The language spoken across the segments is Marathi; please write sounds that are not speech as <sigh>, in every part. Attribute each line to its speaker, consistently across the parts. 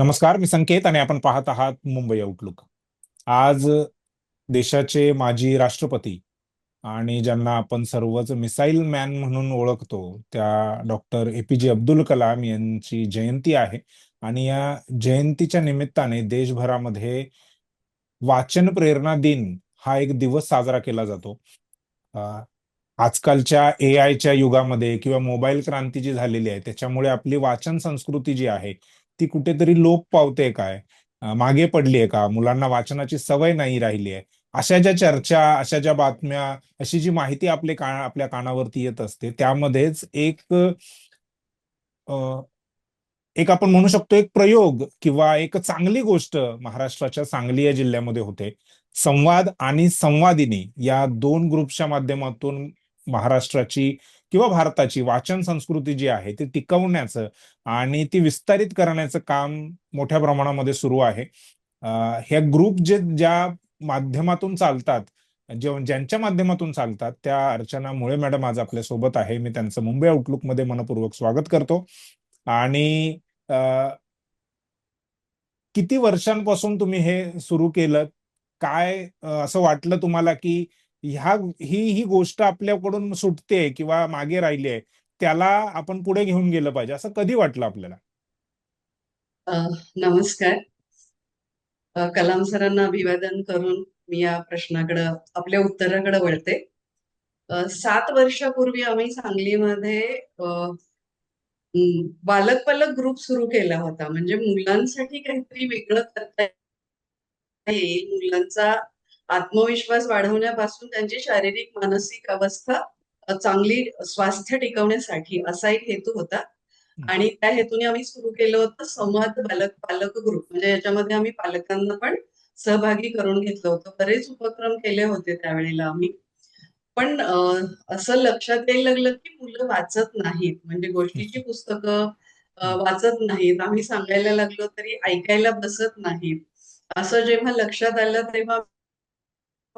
Speaker 1: नमस्कार मी संकेत आणि आपण पाहत आहात मुंबई आउटलुक आज देशाचे माजी राष्ट्रपती आणि ज्यांना आपण सर्वच मिसाईल मॅन म्हणून ओळखतो त्या डॉक्टर एपीजे अब्दुल कलाम यांची जयंती आहे. आणि या जयंतीच्या निमित्ताने देशभरामध्ये वाचन प्रेरणा दिन हा एक दिवस साजरा केला जातो. आजकालच्या ए आयच्या युगामध्ये किंवा मोबाईल क्रांती जी झालेली आहे त्याच्यामुळे आपली वाचन संस्कृती जी आहे ती कुठेतरी लोप पावते काय? मागे पडली आहे का? मुलांना वाचनाची सवय नाही राहिली आहे अशा ज्या चर्चा अशा ज्या बातम्या अशी जी माहिती आपले का आपल्या कानावरती येत असते त्यामध्येच एक एक आपण म्हणू शकतो एक प्रयोग किंवा एक चांगली गोष्ट महाराष्ट्राच्या सांगली या जिल्ह्यामध्ये होते. संवाद आणि संवादिनी या दोन ग्रुपच्या माध्यमातून महाराष्ट्राची किंवा भारताची वाचन संस्कृती जी आहे ती टिकवण्याचं आणि ती विस्तारित करण्याचं काम मोठ्या प्रमाणामध्ये सुरू आहे. ह्या ग्रुप जे ज्या माध्यमातून चालतात जे ज्यांच्या माध्यमातून चालतात त्या अर्चना मुळे मॅडम आज आपल्यासोबत आहे. मी त्यांचं मुंबई आउटलुकमध्ये मनपूर्वक स्वागत करतो. आणि किती वर्षांपासून तुम्ही हे सुरू केलं? काय असं वाटलं तुम्हाला की ह्या ही ही गोष्ट आपल्याकडून सुटते किंवा मागे राहिली आहे त्याला आपण पुढे घेऊन गेलं पाहिजे असं कधी वाटलं आपल्याला?
Speaker 2: नमस्कार. कलाम सरांना अभिवादन करून मी या प्रश्नाकडे आपल्या उत्तराकडे वळते. सात वर्षापूर्वी आम्ही सांगलीमध्ये बालक पालक ग्रुप सुरू केला होता. म्हणजे मुलांसाठी काहीतरी वेगळं करता येईल मुलांचा आत्मविश्वास वाढवण्यापासून त्यांची शारीरिक मानसिक अवस्था चांगली स्वास्थ्य टिकवण्यासाठी असा एक हेतू होता. आणि त्या हेतूने आम्ही सुरू केलं होतं संवाद बालक पालक ग्रुप म्हणजे याच्यामध्ये आम्ही पालकांना पण सहभागी करून घेतलं होतं. बरेच उपक्रम केले होते त्यावेळेला आम्ही. पण असं लक्षात यायला लागलं की मुलं वाचत नाहीत. म्हणजे गोष्टीची पुस्तकं वाचत नाहीत. आम्ही सांगायला लागलो तरी ऐकायला बसत नाहीत. असं जेव्हा लक्षात आलं तेव्हा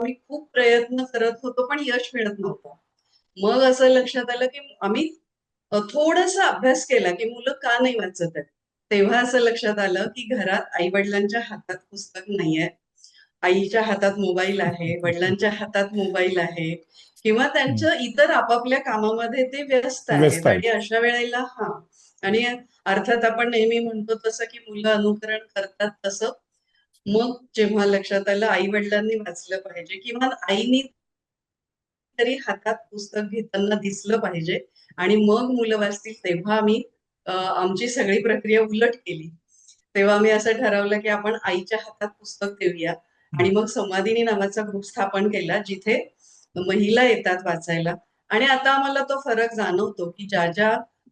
Speaker 2: आम्ही खूप प्रयत्न करत होतो पण यश मिळत नव्हतं. मग असं लक्षात आलं की आम्ही थोडासा अभ्यास केला की मुलं का नाही वाचत आहेत? तेव्हा असं लक्षात आलं की घरात आई वडिलांच्या हातात पुस्तक नाहीये आईच्या हातात मोबाईल आहे वडिलांच्या हातात मोबाईल आहे किंवा त्यांच्या इतर आपापल्या कामामध्ये ते व्यस्त आहेत. आणि अशा वेळेला हा. आणि अर्थात आपण नेहमी म्हणतो तसं की मुलं अनुकरण करतात तसं मग जेव्हा लक्षात आलं आई वडिलांनी वाचलं पाहिजे किंवा आईनी तरी हातात पुस्तक घेताना दिसलं पाहिजे आणि मग मुलं वाचतील तेव्हा आम्ही आमची सगळी प्रक्रिया उलट केली. तेव्हा आम्ही असं ठरवलं की आपण आईच्या हातात पुस्तक देऊया आणि मग समाधीनी नावाचा ग्रुप स्थापन केला जिथे महिला येतात वाचायला. आणि आता आम्हाला तो फरक जाणवतो की ज्या ज्या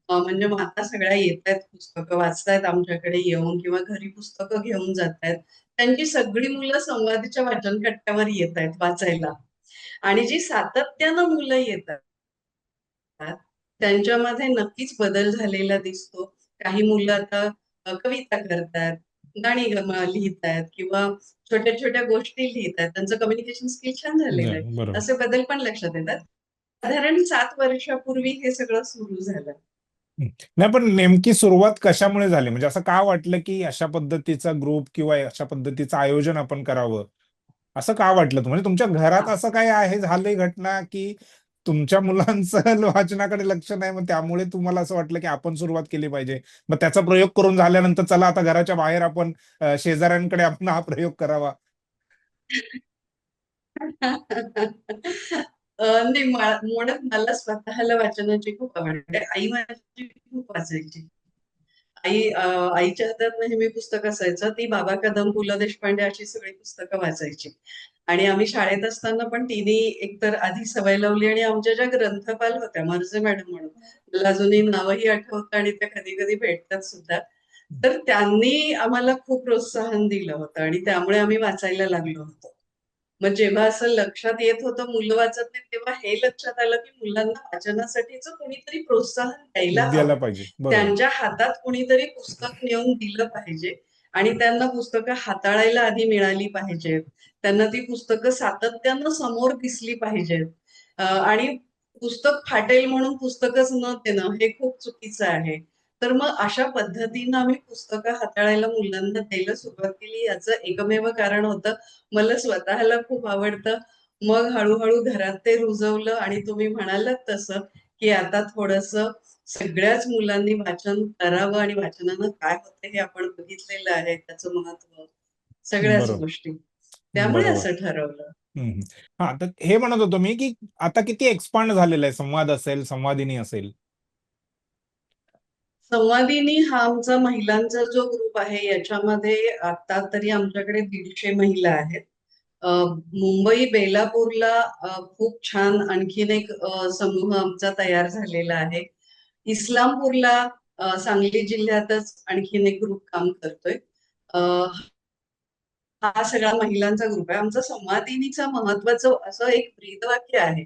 Speaker 2: म्हणजे माता सगळ्या येत आहेत पुस्तकं वाचतायत आमच्याकडे येऊन किंवा घरी पुस्तकं घेऊन जात आहेत त्यांची सगळी मुलं संवादीच्या वाचन कट्ट्यावर येत आहेत वाचायला. आणि जी सातत्यानं मुलं येतात त्यांच्यामध्ये नक्कीच बदल झालेला दिसतो. काही मुलं आता कविता करतात गाणी लिहित आहेत किंवा छोट्या छोट्या गोष्टी लिहित आहेत त्यांचं कम्युनिकेशन स्किल छान झालेलं आहे. असे बदल पण लक्षात येतात. साधारण सात वर्षापूर्वी हे सगळं सुरू झालं.
Speaker 1: नाही पण नेमकी सुरुवात कशामुळे झाली? म्हणजे असं का वाटलं की अशा पद्धतीचा ग्रुप किंवा अशा पद्धतीचं आयोजन आपण करावं? असं का वाटलं म्हणजे तुमच्या घरात असं काय आहे? झालंय घटना की तुमच्या मुलांचं <laughs> वाचनाकडे लक्ष नाही मग त्यामुळे तुम्हाला असं वाटलं की आपण सुरुवात केली पाहिजे? मग त्याचा प्रयोग करून झाल्यानंतर चला आता घराच्या बाहेर आपण शेजाऱ्यांकडे आपण हा प्रयोग करावा. <laughs>
Speaker 2: नाही मुळात मला स्वतःला वाचनाची खूप आवड आई माझी खूप वाचायची. आई आईच्या हातात म्हणजे नेहमी पुस्तक असायचं ती बाबा कदम पु ल देशपांडे अशी सगळी पुस्तकं वाचायची. आणि आम्ही शाळेत असताना पण तिने एकतर आधी सवय लावली आणि आमच्या ज्या ग्रंथपाल होत्या मर्जे मॅडम म्हणून मला अजूनही नावही आठवतं आणि त्या कधी कधी भेटतात सुद्धा. तर त्यांनी आम्हाला खूप प्रोत्साहन दिलं होतं आणि त्यामुळे आम्ही वाचायला लागलो होतो. मग जेव्हा असं लक्षात येत होतं मुलं वाचत नाही तेव्हा हे लक्षात आलं की मुलांना वाचनासाठीच कोणीतरी प्रोत्साहन द्यायला पाहिजे. त्यांच्या हातात कोणीतरी पुस्तक नेऊन दिलं पाहिजे आणि त्यांना पुस्तकं हाताळायला आधी मिळाली पाहिजेत त्यांना ती पुस्तकं सातत्यानं समोर दिसली पाहिजेत आणि पुस्तक फाटेल म्हणून पुस्तकच न देणं हे खूप चुकीचं आहे. तर मग अशा पद्धतीनं आम्ही पुस्तकं हाताळायला मुलांना द्यायला सुरुवात केली. याचं एकमेव कारण होतं मला स्वतःला खूप आवडतं. मग हळूहळू घरात ते रुजवलं आणि तुम्ही म्हणालात तसं की आता थोडस सगळ्याच मुलांनी वाचन करावं आणि वाचनानं काय होतं हे आपण बघितलेलं आहे त्याचं महत्त्व सगळ्याच गोष्टी. त्यामुळे असं ठरवलं.
Speaker 1: हा तर हे म्हणत होतो मी की आता किती एक्सपांड झालेलं आहे संवाद असेल संवादिनी असेल.
Speaker 2: संवादिनी हा आमचा महिलांचा जो ग्रुप आहे याच्यामध्ये आता तरी आमच्याकडे दीडशे महिला आहेत. मुंबई बेलापूरला खूप छान आणखीन एक समूह आमचा तयार झालेला आहे. इस्लामपूरला सांगली जिल्ह्यातच आणखीन एक ग्रुप काम करतोय. हा सगळा महिलांचा ग्रुप आहे. आमचा संवादिनीचा महत्वाचं असं एक ब्रीदवाक्य आहे.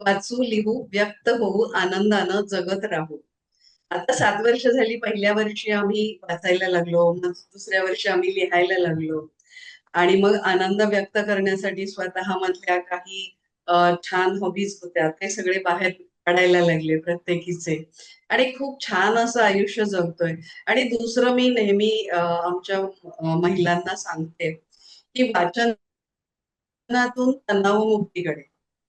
Speaker 2: वाचू लिहू व्यक्त होऊ आनंदानं जगत राहू. आता सात वर्ष झाली पहिल्या वर्षी आम्ही वाचायला लागलो मग दुसऱ्या वर्षी आम्ही लिहायला लागलो. आणि मग आनंद व्यक्त करण्यासाठी स्वतःमधल्या काही छान हॉबीज होत्या ते सगळे बाहेर काढायला लागले प्रत्येकीचे. आणि खूप छान असं आयुष्य जगतोय. आणि दुसरं मी नेहमी आमच्या महिलांना सांगते की वाचनातून तणावमुक्तीकडे.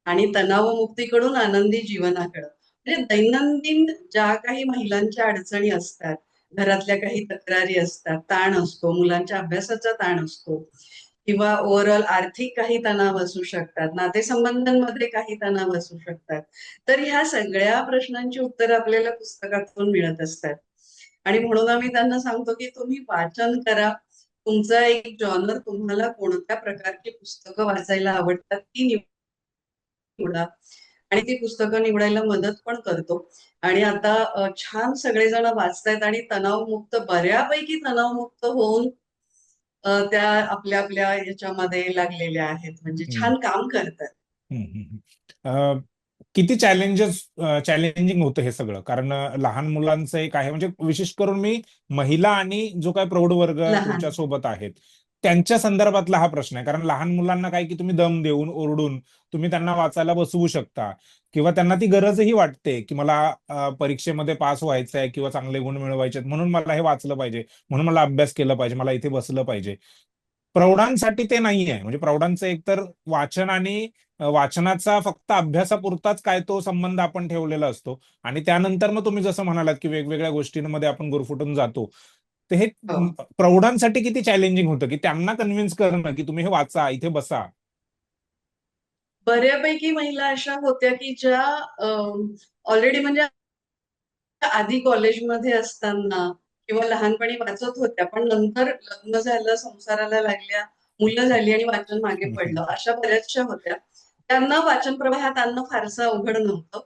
Speaker 2: आणि तणावमुक्तीकडून आनंदी जीवनाकडे. म्हणजे दैनंदिन ज्या काही महिलांच्या अडचणी असतात घरातल्या काही तक्रारी असतात ताण असतो मुलांच्या अभ्यासाचा ताण असतो किंवा ओव्हरऑल आर्थिक काही तणाव असू शकतात नातेसंबंधांमध्ये काही तणाव असू शकतात तर ह्या सगळ्या प्रश्नांची उत्तरं आपल्याला पुस्तकातून मिळत असतात. आणि म्हणून आम्ही त्यांना सांगतो की तुम्ही वाचन करा. तुमचा एक जॉनर तुम्हाला कोणत्या प्रकारची पुस्तकं वाचायला आवडतात ती निवडा. आणि ती पुस्तकं निवडायला मदत पण करतो. आणि आता छान सगळेजण वाचतायत आणि तणावमुक्त बऱ्यापैकी तणावमुक्त होऊन त्या आपल्या आपल्या याच्यामध्ये लागलेल्या आहेत. म्हणजे छान काम करतात.
Speaker 1: किती चॅलेंजेस चॅलेंजिंग होतं हे सगळं? कारण लहान मुलांचं एक आहे. म्हणजे विशेष करून मी महिला आणि जो काय प्रौढ वर्ग तुमच्यासोबत आहेत त्यांच्या संदर्भातला हा प्रश्न आहे. कारण लहान मुलांना काय की तुम्ही दम देऊन ओरडून तुम्ही त्यांना वाचायला बसवू शकता. किंवा त्यांना ती गरजही वाटते की मला परीक्षेमध्ये पास व्हायचं आहे किंवा चांगले गुण मिळवायचे म्हणून मला हे वाचलं पाहिजे. म्हणून मला अभ्यास केला पाहिजे. मला इथे बसलं पाहिजे. प्रौढांसाठी ते नाही आहे. म्हणजे प्रौढांचं एकतर वाचन आणि वाचनाचा फक्त अभ्यासापुरताच काय तो संबंध आपण ठेवलेला असतो. आणि त्यानंतर मग तुम्ही जसं म्हणालात की वेगवेगळ्या गोष्टींमध्ये आपण गुरफुटून जातो. तर हे
Speaker 2: हो.
Speaker 1: प्रौढांसाठी किती चॅलेंजिंग होतं की त्यांना कन्व्हिन्स करणं की तुम्ही हे वाचा इथे बसा.
Speaker 2: बऱ्यापैकी महिला अशा होत्या की ज्या ऑलरेडी म्हणजे आधी कॉलेजमध्ये असताना किंवा लहानपणी वाचत होत्या पण नंतर लग्न झालं संसाराला लागल्या मुलं झाली आणि वाचन मागे पडलं अशा बऱ्याचशा होत्या. त्यांना वाचन प्रवाहात आणणं फारसं अवघड नव्हतं.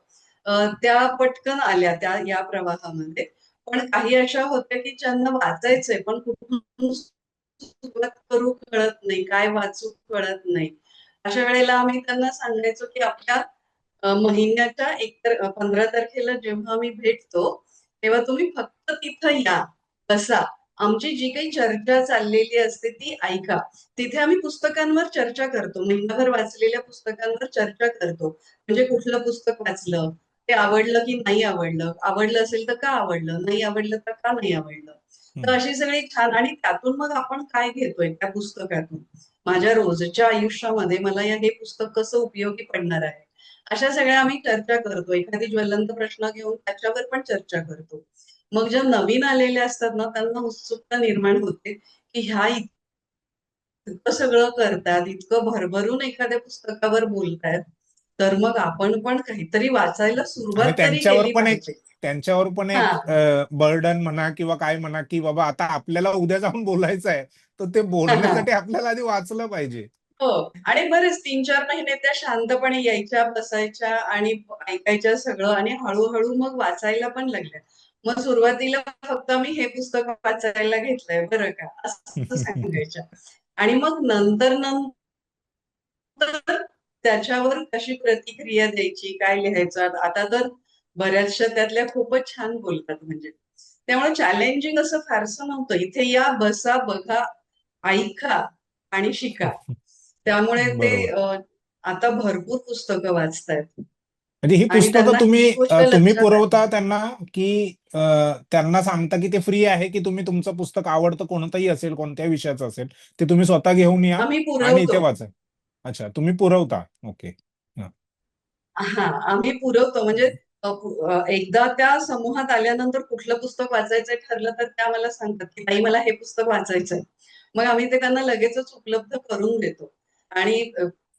Speaker 2: त्या पटकन आल्या त्या या प्रवाहामध्ये. पण काही अशा होत्या की ज्यांना वाचायचंय पण कुठून सुरुवात करू कळत नाही काय वाचू कळत नाही अशा वेळेला आम्ही त्यांना सांगायचो की आपल्या महिन्याच्या एक तर पंधरा तारखेला जेव्हा आम्ही भेटतो, तेव्हा तुम्ही फक्त तिथं या, बसा. आमची जी काही चर्चा चाललेली असते ती ऐका. तिथे आम्ही पुस्तकांवर चर्चा करतो. महिनाभर वाचलेल्या पुस्तकांवर चर्चा करतो. म्हणजे कुठलं पुस्तक वाचलं, ते आवडलं की नाही आवडलं, आवडलं असेल तर का आवडलं, नाही आवडलं तर का नाही आवडलं. तर. अशी सगळी छान आणि त्यातून मग आपण काय घेतोय त्या पुस्तकातून. माझ्या रोजच्या आयुष्यामध्ये मला या हे पुस्तक कसं उपयोगी पडणार आहे. अशा सगळ्या आम्ही चर्चा करतो. एखादी ज्वलंत प्रश्न घेऊन त्याच्यावर पण चर्चा करतो. मग ज्या नवीन आलेल्या असतात ना, त्यांना उत्सुकता निर्माण होते, की ह्या इतकं सगळं करतात, इतकं भरभरून एखाद्या पुस्तकावर बोलतायत, तर मग आपण पण काहीतरी वाचायला सुरुवात
Speaker 1: त्यांच्यावर पण एक. त्यांच्यावर पण एक. बर्डन म्हणा किंवा काय म्हणा की बाबा आता आपल्याला उद्या जाऊन बोलायचं आहे तर ते बोलण्यासाठी आपल्याला आधी वाचलं पाहिजे
Speaker 2: हो. आणि बरेच 3-4 महिने त्या शांतपणे यायच्या, बसायच्या आणि ऐकायच्या सगळं आणि हळू-हळू मग वाचायला पण लागल्या. मग सुरुवातीला फक्त मी हे पुस्तक वाचायला घेतलंय बरं का, असं सांगायच्या. आणि मग नंतर नंतर त्याच्यावर कशी प्रतिक्रिया द्यायची, काय लिहायचं. आता तर बऱ्याचशा त्यातल्या खूपच छान बोलतात म्हणजे. त्यामुळे चॅलेंजिंग असं फारसं नव्हतं. इथे या, बसा, बघा, ऐका आणि शिका. त्यामुळे <laughs> ते आता भरपूर पुस्तकं वाचतायत.
Speaker 1: म्हणजे ही पुस्तकं तुम्ही तुम्ही पुरवता त्यांना की त्यांना सांगता की ते फ्री आहे की तुम्ही तुमचं पुस्तक आवडतं कोणतंही असेल कोणत्याही विषयाचं असेल ते तुम्ही स्वतः घेऊन या आणि इथे वाचा अच्छा तुम्ही पुरवता. ओके.
Speaker 2: हा. आम्ही पुरवतो. म्हणजे एकदा त्या समूहात आल्यानंतर कुठलं पुस्तक वाचायचं ठरलं तर त्या मला सांगतात की ताई मला हे पुस्तक वाचायचंय. मग आम्ही ते त्यांना लगेचच उपलब्ध करून देतो. आणि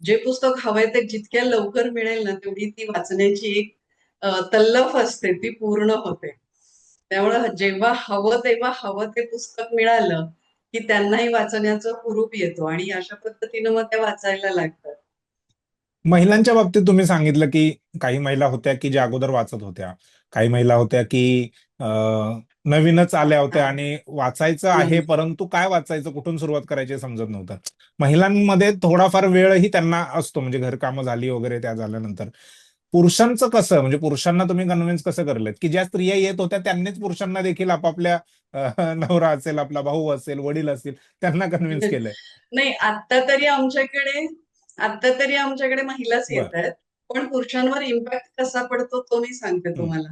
Speaker 2: जे पुस्तक हवंय ते जितक्या लवकर मिळेल ना तेवढी ती वाचण्याची एक तल्लफ असते ती पूर्ण होते. त्यामुळं जेव्हा हवं तेव्हा हवं ते पुस्तक मिळालं की त्यांनाही वाचण्याचं हुरूप येतो आणि अशा पद्धतीनं मग ते वाचायला लागतात
Speaker 1: महिलांच्या बाबतीत तुम्ही सांगितलं की काही महिला होत्या की ज्या अगोदर वाचत होत्या काही महिला होत्या की नवीनच आल्या होत्या. आणि वाचायचं आहे. परंतु काय वाचायचं कुठून सुरुवात करायची समजत नव्हतं महिलांमध्ये थोडाफार वेळही त्यांना असतो म्हणजे घरकामं झाली वगैरे त्या झाल्यानंतर पुरुषांचं कसं म्हणजे पुरुषांना तुम्ही कन्व्हिन्स कसं करलेत? की ज्या स्त्रिया येत होत्या त्यांनीच पुरुषांना देखील आपापल्या नवरा असेल आपला भाऊ असेल वडील असतील त्यांना कन्व्हिन्स केलंय.
Speaker 2: नाही आता तरी आमच्याकडे आता तरी आमच्याकडे महिलाच. येत आहेत पण पुरुषांवर इम्पॅक्ट कसा पडतो तो मी सांगते. तुम्हाला.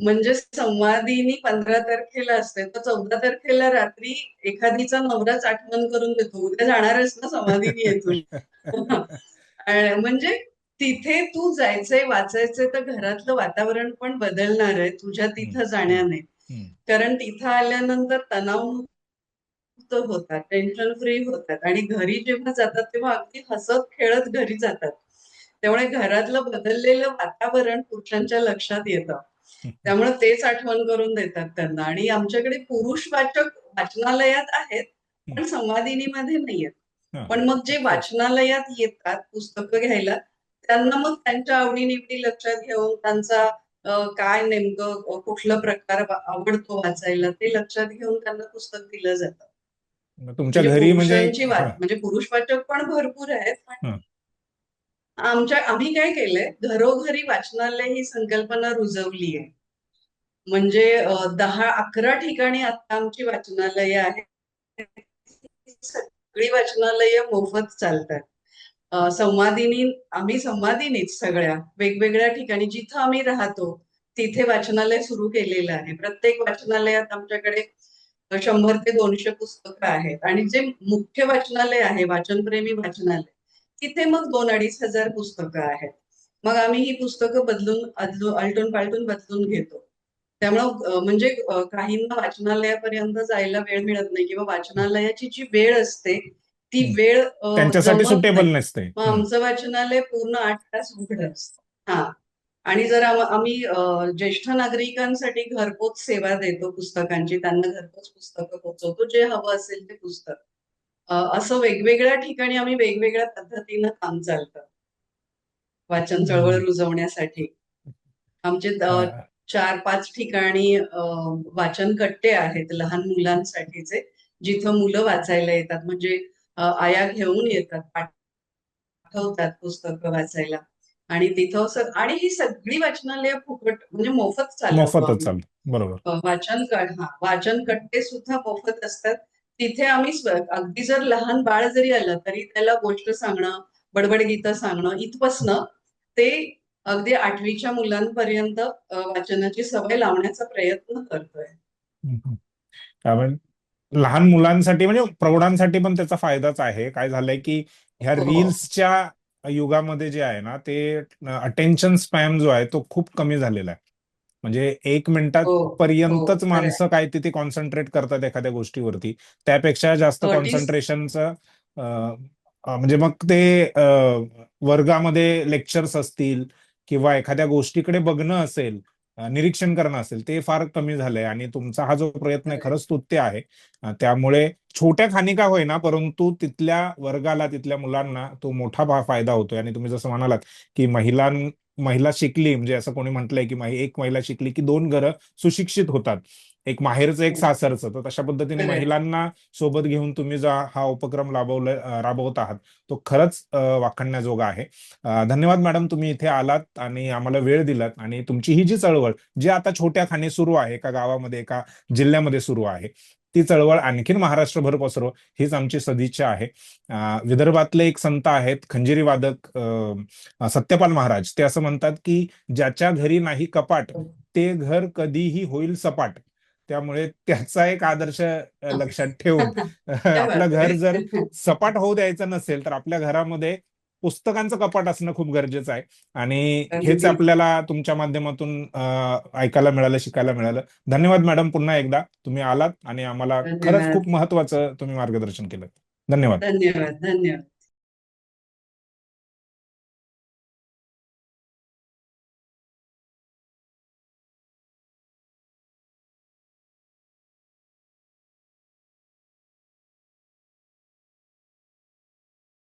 Speaker 2: म्हणजे संवादिनी पंधरा तारखेला असते तर चौदा तारखेला रात्री एखादीचा नवराच आठवण करून देतो उद्या जाणारच ना संवादिनी येतो <laughs> म्हणजे तिथे तू जायचंय वाचायचंय तर घरातलं वातावरण पण बदलणार आहे. तुझ्या तिथं जाण्याने. कारण तिथं आल्यानंतर तणावमुक्त होतात टेन्शन फ्री होतात. आणि घरी जेव्हा जातात तेव्हा अगदी हसत खेळत घरी जातात. त्यामुळे घरातलं बदललेलं वातावरण पुरुषांच्या लक्षात येतं. त्यामुळे तेच आठवण करून देतात त्यांना. आणि आमच्याकडे पुरुष वाचक वाचनालयात आहेत पण संवादिनीमध्ये नाहीयेत. पण मग जे वाचनालयात येतात पुस्तकं घ्यायला त्यांना मग त्यांच्या आवडीनिवडी लक्षात घेऊन त्यांचा काय नेमकं कुठला प्रकार आवडतो वाचायला ते लक्षात घेऊन त्यांना पुस्तक दिलं जातं.
Speaker 1: तुमच्या
Speaker 2: म्हणजे
Speaker 1: घरी म्हणजे
Speaker 2: म्हणजे पुरुष वाचक पण भरपूर आहेत पण. आमच्या आम्ही काय केलंय घरोघरी वाचनालय ही संकल्पना रुजवली आहे. म्हणजे दहा अकरा ठिकाणी आता आमची वाचनालय आहेत. सगळी वाचनालय मोफत चालतात. संवादिनी आम्ही संवादिनीच सगळ्या. वेगवेगळ्या ठिकाणी जिथं आम्ही राहतो तिथे वाचनालय सुरू केलेलं आहे. प्रत्येक वाचनालयात आमच्याकडे शंभर ते दोनशे पुस्तकं आहेत. आणि जे मुख्य वाचनालय आहे वाचनप्रेमी वाचनालय तिथे मग दोन अडीच हजार पुस्तकं आहेत. मग आम्ही ही पुस्तकं बदलून आलटून पालटून बदलून घेतो. त्यामुळं म्हणजे काहींना वाचनालयापर्यंत जायला वेळ मिळत नाही किंवा वाचनालयाची जी वेळ असते ती. वेळ
Speaker 1: त्यांच्यासाठी सुटेबल नसते.
Speaker 2: मग. आमचं वाचनालय पूर्ण आठ तास उघडं असतं. हा. आणि जर आम- आम्ही ज्येष्ठ नागरिकांसाठी घरपोच सेवा देतो पुस्तकांची त्यांना घरपोच पुस्तकं पोहोचवतो जे हवं असेल ते पुस्तक. असं वेगवेगळ्या ठिकाणी आम्ही वेगवेगळ्या पद्धतीनं काम चालतं. वाचन चळवळ. रुजवण्यासाठी. आमचे चार पाच ठिकाणी वाचन कट्टे आहेत लहान मुलांसाठीचे जिथं मुलं वाचायला येतात. म्हणजे आया घेऊन येतात पाठवतात पुस्तकं वाचायला. आणि तिथं आणि ही सगळी वाचनालय फुकट म्हणजे मोफत चालवतो
Speaker 1: मोफतच
Speaker 2: आम्ही.
Speaker 1: चालतं. बरोबर.
Speaker 2: वाचन हा वाचन कट्टे सुद्धा मोफत असतात. तिथे आम्ही अगदी जर लहान बाळ जरी आलं तरी त्याला गोष्ट सांगणं बडबड गीतं सांगणं इथपासनं ते अगदी आठवीच्या मुलांपर्यंत वाचनाची सवय लावण्याचा प्रयत्न करतोय.
Speaker 1: लहान मुलांसाठी म्हणजे प्रौढांसाठी पण त्याचा फायदाच आहे काय झालंय की ह्या
Speaker 2: हो.
Speaker 1: रील्सच्या युगामध्ये जे आहे ना ते अटेन्शन स्पॅम जो आहे तो खूप कमी झालेला आहे म्हणजे एक मिनिटात
Speaker 2: हो, हो,
Speaker 1: पर्यंतच
Speaker 2: खरंय.
Speaker 1: माणसं काय तिथे कॉन्सन्ट्रेट करतात एखाद्या गोष्टीवरती त्यापेक्षा जास्त
Speaker 2: 30
Speaker 1: कॉन्सन्ट्रेशनचं म्हणजे मग ते वर्गामध्ये लेक्चर्स असतील किंवा एखाद्या गोष्टीकडे बघणं असेल निरीक्षण करणं असेल ते फार कमी झालंय आणि तुमचा हा जो प्रयत्न आहे खरंच स्तुत्य आहे. त्यामुळे छोट्या खाणी का होईना परंतु तिथल्या वर्गाला तिथल्या मुलांना तो मोठा फायदा होतोय. आणि तुम्ही जसं म्हणालात की महिलां महिला शिकली म्हणजे असं कोणी म्हटलंय की एक महिला शिकली की दोन घरं सुशिक्षित होतात. एक माहेरचं एक सासरचं. तर तशा पद्धतीने. महिलांना सोबत घेऊन तुम्ही जा हा उपक्रम राबवला राबवत आहात. तो खरंच वाखाणण्याजोगा आहे. धन्यवाद मॅडम तुम्ही इथे आलात आणि आम्हाला वेळ दिलात आणि तुमची ही जी चळवळ जी आता छोट्या खाणी सुरू आहे एका गावामध्ये एका जिल्ह्यामध्ये सुरू आहे ती चळवळ आणखीन महाराष्ट्रभर पसरो हीच आमची सदिच्छा आहे. अं, विदर्भातले एक संत आहेत खंजिरी वादक सत्यपाल महाराज. ते असं म्हणतात की ज्याच्या घरी नाही कपाट ते घर कधीही होईल सपाट. त्यामुळे त्याचा एक आदर्श अं, लक्षात ठेवून <laughs> आपलं घर जर सपाट होऊ द्यायचं नसेल तर आपल्या घरामध्ये पुस्तकांचं कपाट असणं खूप गरजेचं आहे. आणि हेच. आपल्याला तुमच्या माध्यमातून ऐकायला मिळालं शिकायला मिळालं. धन्यवाद मॅडम पुन्हा एकदा. तुम्ही आलात आणि आम्हाला खरंच. खूप महत्वाचं तुम्ही मार्गदर्शन केलं. धन्यवाद.
Speaker 2: धन्यवाद धन्यवाद.